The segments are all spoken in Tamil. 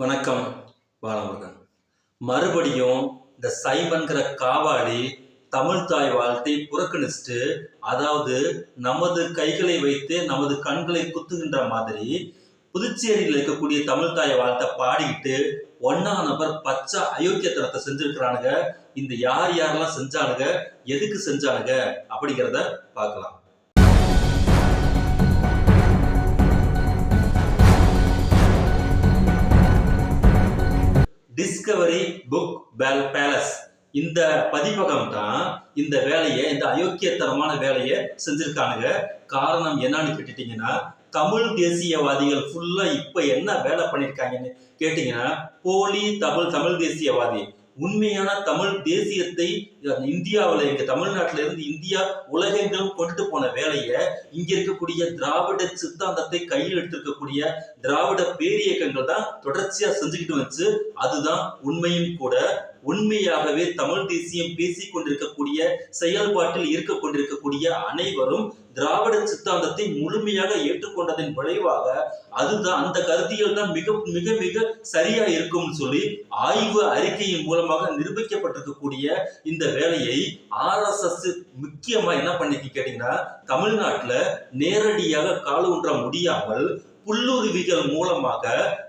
வணக்கம் பாலமுருகன் மறுபடியும் இந்த சைபன்கிற காவாடி தமிழ் தாய் வாழ்த்தை புறக்கணிச்சுட்டு அதாவது நமது கைகளை வைத்து நமது கண்களை குத்துகின்ற மாதிரி புதுச்சேரியில் இருக்கக்கூடிய தமிழ் தாய் வாழ்த்தை பாடிக்கிட்டு ஒன்னா நபர் பச்சை அயோக்கியத்தனத்தை செஞ்சிருக்கிறானுங்க. இந்த யார் யாரெல்லாம் செஞ்சானுங்க? எதுக்கு செஞ்சானுங்க? அப்படிங்கிறத பார்க்கலாம். டிஸ்கவரி புக் பேல் பேலஸ் இந்த பதிப்பகம் தான் இந்த வேலையை இந்த அயோக்கியத்தனமான வேலையை செஞ்சிருக்கானுங்க. காரணம் என்னன்னு கேட்டுட்டீங்கன்னா தமிழ் தேசியவாதிகள் ஃபுல்லா இப்ப என்ன வேலை பண்ணிருக்காங்கன்னு கேட்டீங்கன்னா போலி தமிழ் தமிழ் தேசியவாதி. உண்மையான தமிழ் தேசியத்தை இந்தியாவில் எங்க தமிழ்நாட்டில இருந்து இந்தியா உலகெங்கிலும் கொண்டு போன வேலையை இங்க இருக்கக்கூடிய திராவிட சித்தாந்தத்தை கையில் எடுத்திருக்கக்கூடிய திராவிட பேரியக்கங்கள் தான் தொடர்ச்சியா செஞ்சுக்கிட்டு வந்துச்சு. அதுதான் உண்மையும் கூட. உண்மையாகவே தமிழ் தேசியம் பேசிக் கொண்டிருக்கக்கூடிய செயல்பாட்டில் இருக்க கொண்டிருக்கக்கூடிய அனைவரும் திராவிட சித்தாந்தத்தை முழுமையாக ஏற்றுக்கொண்டதன் விளைவாக அதுதான் அந்த கருத்தியல் தான் மிக மிக மிக சரியா இருக்கும்னு சொல்லி ஆய்வு அறிக்கையின் மூலமாக நிரூபிக்கப்பட்டிருக்கக்கூடிய இந்த வேலையை ஆர்எஸ்எஸ் முக்கியமா என்ன பண்ணிக்கு கேட்டீங்கன்னா தமிழ்நாட்டுல நேரடியாக கால் ஊன்ற முடியாமல் புல்லுருவிகள் மூலமாக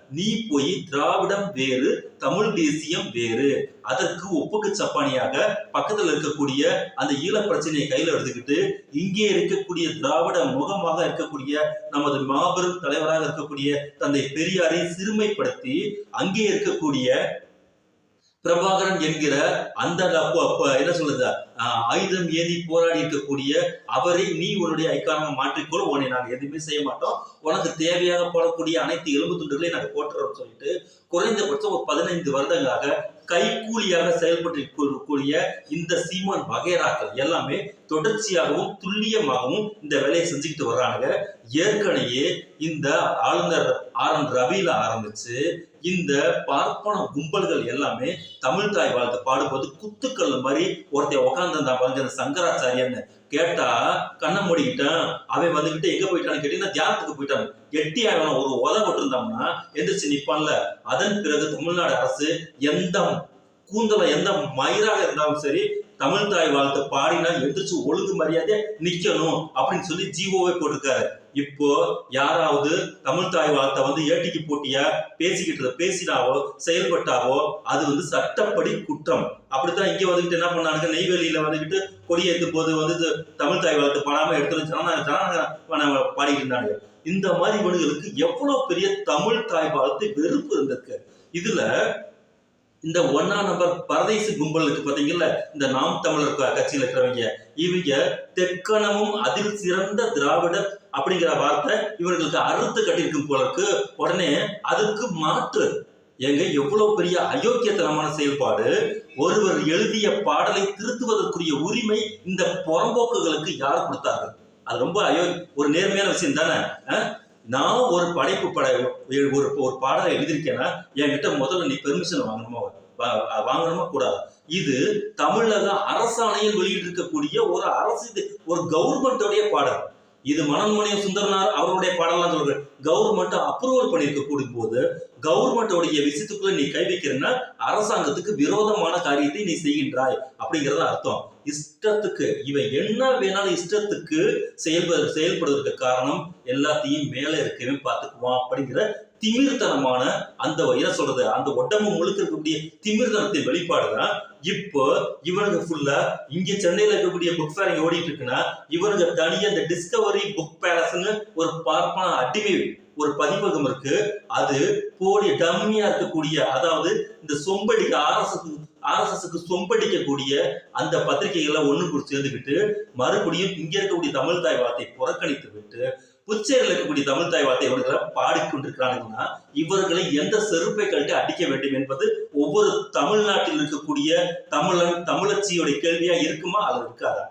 நீ போய் திராவிடம் வேறு தமிழ் தேசியம் வேறு. அதற்கு ஒப்புக்கு சப்பானியாக பக்கத்துல இருக்கக்கூடிய அந்த ஈழ பிரச்சனையை கையில எடுத்துக்கிட்டு இங்கே இருக்கக்கூடிய திராவிட முகமாக இருக்கக்கூடிய நமது மாபெரும் தலைவராக இருக்கக்கூடிய தந்தை பெரியாரை சிறுமைப்படுத்தி அங்கே இருக்கக்கூடிய பிரபாகரன் என்கிற அந்த அப்போ என்ன சொல்லுது ஆயுதம் ஏந்தி போராடி இருக்கக்கூடிய அவரை நீ உன்னுடைய ஐக்கானமா மாற்றிக்கொள். உன்னை நாங்கள் எதுவுமே செய்ய மாட்டோம். உனக்கு தேவையாக போடக்கூடிய அனைத்து எலும்பு துண்டுகளையும் நாங்கள் போட்டுறோம் சொல்லிட்டு குறைந்தபட்சம் ஒரு பதினைந்து வருடங்களாக கைக்கூலியாக செயல்பட்டு கூடிய இந்த சீமான் வகைராக்கள் எல்லாமே தொடர்ச்சியாகவும் துல்லியமாகவும் இந்த வேலையை செஞ்சுக்கிட்டு வர்றாங்க ஏற்கனவே இந்த ஆளுநர் ஆர் என் ரவியில ஆரம்பிச்சு இந்த பார்ப்பன கும்பல்கள் எல்லாமே தமிழ் தாய் வாழ்த்து பாடும்போது குத்துக்கல் மாதிரி ஒருத்தன் உட்காந்துருந்தா பாருங்க அந்த சங்கராச்சாரியன்னு. கேட்டா கண்ணை மூடிக்கிட்டேன். அவன் வந்துகிட்டு எங்க போயிட்டான்னு கேட்டீங்கன்னா தியானத்துக்கு போயிட்டான். எட்டி அவனை ஒரு உத விட்டுருந்தோம்னா எந்திரிச்சு நிப்பான்ல. அதன் பிறகு தமிழ்நாடு அரசு எந்த கூந்தல எந்த மயிராக இருந்தாலும் சரி தமிழ் தாய் வாழ்த்து பாடினா எந்திரிச்சு ஒழுங்கு மரியாதை நிக்கணும் அப்படின்னு சொல்லி ஜீவோவே போட்டிருக்காரு. இப்போ யாராவது தமிழ் தாய் வாழ்த்தை வந்து ஏட்டிக்கு போட்டியா பேசிக்கிட்டு பேசினாவோ செயல்பட்டாவோ அது வந்து சட்டப்படி குற்றம். அப்படித்தான் இங்க வந்துகிட்டு என்ன பண்ணாங்க நெய்வேலியில வந்துகிட்டு கொடி ஏத்தும் போது வந்து தமிழ் தாய் வாழ்த்து பாடாம எடுத்து ஜனநாயக ஜனநாயக பாடிக்கிட்டு இருந்தாங்க இந்த மாதிரி இவனுங்களுக்கு எவ்வளவு பெரிய தமிழ் தாய் வாழ்த்து வெறுப்பு இருந்திருக்கு. இதுல இந்த ஒன்னா நம்பர் பரதேசி கும்பலுக்கு பாத்தீங்கல்ல இந்த நாம் தமிழர் கட்சியில் இருக்கிறவங்க இவங்க தெக்கணமும் அதில் சிறந்த திராவிடர் அப்படிங்கிற வார்த்தை இவர்களுக்கு அறுத்து கட்டியிருக்கும் போல இருக்கு. உடனே அதுக்கு மாற்று. எங்க எவ்வளவு பெரிய அயோக்கியத்தனமான செயல்பாடு. ஒருவர் எழுதிய பாடலை திருத்துவதற்குரிய உரிமை இந்த புறம்போக்குகளுக்கு யார் கொடுத்தார்கள்? அது ரொம்ப அயோ ஒரு நேர்மையான விஷயம் தானே? நான் ஒரு படைப்பு பட ஒரு ஒரு பாடலை எழுதியிருக்கேன்னா என்கிட்ட முதல்ல நீ பெர்மிஷன் வாங்கணுமா? வாங்கணுமா? கூடாது? இது தமிழக அரசாணையில் வெளியிட்டிருக்கக்கூடிய ஒரு அரசு ஒரு கவர்மெண்டோடைய பாடல். இது மனன்மணியம் சுந்தரனார் அவருடைய பாடலாம் சொல்றேன் கவர்மெண்ட் அப்ரூவல் பண்ணியிருக்க கூடும் போது கவர்மெண்டோடைய விஷயத்துக்குள்ள நீ கை வைக்கிறன்னா அரசாங்கத்துக்கு விரோதமான காரியத்தை நீ செய்கின்றாய் அப்படிங்கிறத அர்த்தம். இஷ்டத்துக்கு இவன் என்ன வேணாலும் இஷ்டத்துக்கு செயல்பட செயல்படுவதற்கு காரணம் எல்லாத்தையும் மேல இருக்கவே பார்த்துக்குவான் அப்படிங்கிற திமிர்தனமான அந்த என்ன சொல்றது அந்த உடம்பு முழுக்க இருக்கக்கூடிய திமிர்த்தனத்தின் வெளிப்பாடுதான் இப்போ இவனுங்க ஃபுல்லா இங்க சென்னையில இருக்கக்கூடிய புக் ஃபேர் இங்க ஓடிட்டு இருக்குன்னா இவனுங்க தனியா இந்த டிஸ்கவரி புக் பேலஸ்ன்னு ஒரு பார்ப்பான அடிமை ஒரு பதிவகம் இருக்கு. அது போலி டம்மியா இருக்கக்கூடிய அதாவது இந்த சொம்படிக்க ஆர்எஸ்எஸ் ஆர்எஸ்எஸ்க்கு சொம்படிக்கக்கூடிய அந்த பத்திரிகைகளை ஒன்று கூட சேர்ந்துக்கிட்டு மறுபடியும் இங்க இருக்கக்கூடிய தமிழ் தாய் வார்த்தை புறக்கணித்து விட்டு புச்சேரியில் இருக்கக்கூடிய தமிழ் தாய் வார்த்தை இவர்களை பாடிக்கொண்டிருக்கிறாங்கன்னா இவர்களை எந்த செருப்பை கழட்டி அடிக்க வேண்டும் என்பது ஒவ்வொரு தமிழ்நாட்டில் இருக்கக்கூடிய தமிழன் தமிழச்சியோட கேள்வியா இருக்குமா? அது இருக்காதா?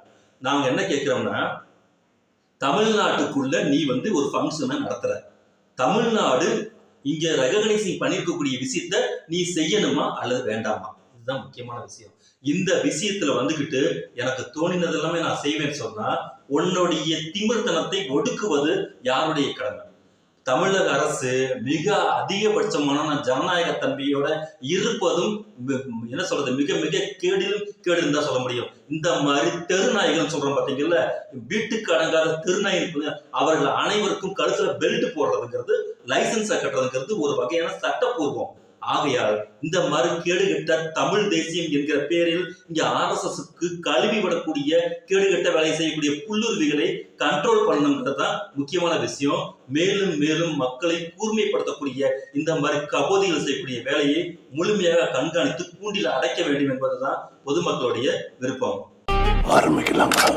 நாங்க என்ன கேட்கிறோம்னா தமிழ்நாட்டுக்குள்ள நீ வந்து ஒரு ஃபங்க்ஷனை நடத்துற. தமிழ்நாடு இங்க ரெகனைசிங் பண்ணிருக்கக்கூடிய விஷயத்த நீ செய்யணுமா அல்லது வேண்டாமா? இதுதான் முக்கியமான விஷயம். இந்த விஷயத்துல வந்துகிட்டு எனக்கு தோணினது எல்லாமே நான் செய்வேன்னு சொன்னா உன்னுடைய திமிர்த்தனத்தை ஒடுக்குவது யாருடைய கடமை? தமிழக அரசு மிக அதிகபட்சமான ஜனநாயக தன்மையோட இருப்பதும் என்ன சொல்றது மிக மிக கேடிலும் கேடுன்னு தான் சொல்ல முடியும். இந்த மாதிரி தெருநாய்கள் சொல்றோம் பாத்தீங்கல்ல வீட்டுக்கு அடங்காத தெருநாய்கள் அவர்கள் அனைவருக்கும் கழுத்துல பெல்ட் போடுறதுங்கிறது லைசன்ஸை கட்டுறதுங்கிறது ஒரு வகையான சட்டப்பூர்வம். ஆகையால் இந்த மாதிரி கேடுகெட்ட தமிழ் தேசியம் என்கிற பேரில் இங்க ஆர்எஸ்எஸ்க்கு கழுவி விடக்கூடிய கேடுகட்ட வேலை செய்யக்கூடிய புல்லுருவிகளை கண்ட்ரோல் பண்ணணுங்கிறது தான் முக்கியமான விஷயம். மேலும் மேலும் மக்களை கூர்மைப்படுத்தக்கூடிய இந்த மாதிரி கபோதிகள் செய்யக்கூடிய வேலையை முழுமையாக கண்காணித்து கூண்டில் அடைக்க வேண்டும் என்பதுதான் பொதுமக்களுடைய விருப்பம். ஆரம்பிக்கலாங்களா